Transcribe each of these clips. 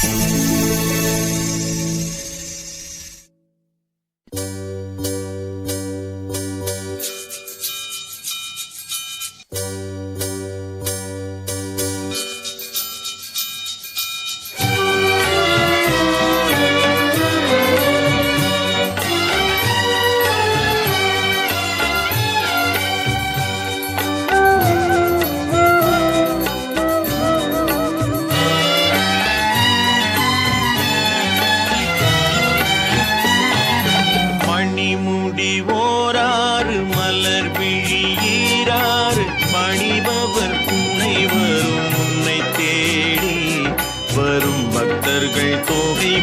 மணிமுடி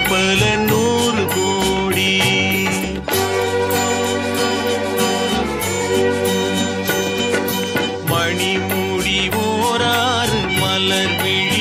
பல நூறு கோடி. மணிமுடி ஓராறு மலர் விழி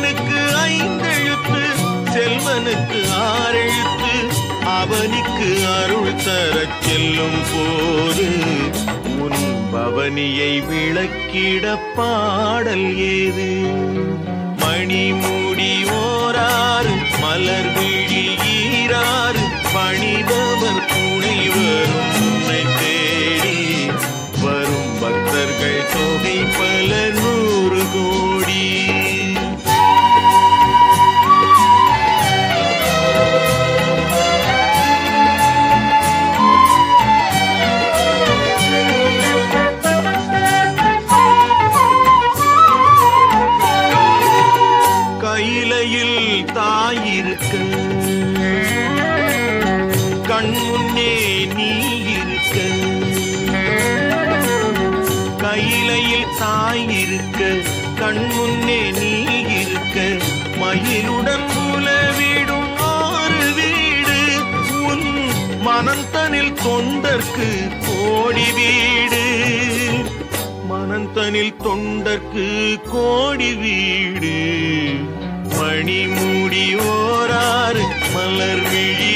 செல்வனுக்கு ஐந்தெழுத்து செல்வனுக்கு ஆறெழுத்து அவனுக்கு அருள் தரச் செல்லும் போது உன் பவனியை விளக்கிட பாடல் ஏது? மணி மூடி ஓராறு மலர் தாயிருக்க கண் நீ இருக்க. கையிலையில் தாயிருக்க கண் முன்னே நீ இருக்க. மயிலுடன் உலவிடும் ஆறு வீடு. உன் மனந்தனில் தொண்டர்க்கு கோடி வீடு. மனந்தனில் தொண்டர்க்கு கோடி வீடு. மணிமூடி ஓராறு மலர் விழி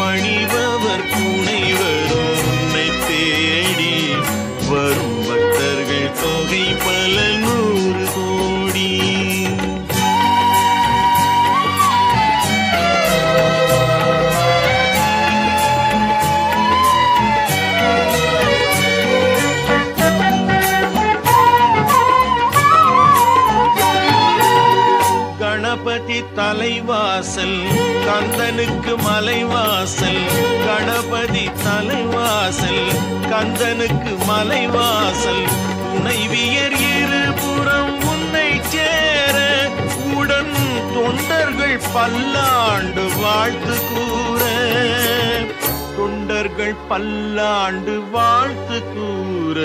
பணிபவர் துணை உன்னை தேடி வரும் பக்தர்கள் தொகை பலன் தலைவாசல் கந்தனுக்கு மலைவாசல் கணபதி தலைவாசல் கந்தனுக்கு மலைவாசல். துணைவியர் இருபுறம் உன்னை சேர உடன் தொண்டர்கள் பல்லாண்டு வாழ்த்து கூற. தொண்டர்கள் பல்லாண்டு வாழ்த்து கூற.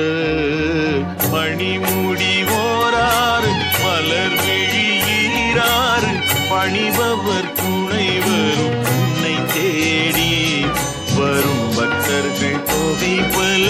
மணிமுடி ஓராறு மலர் விழி பணிபவர் துணை வரும். உன்னை தேடி வரும் பக்தர்கள் தொகை பல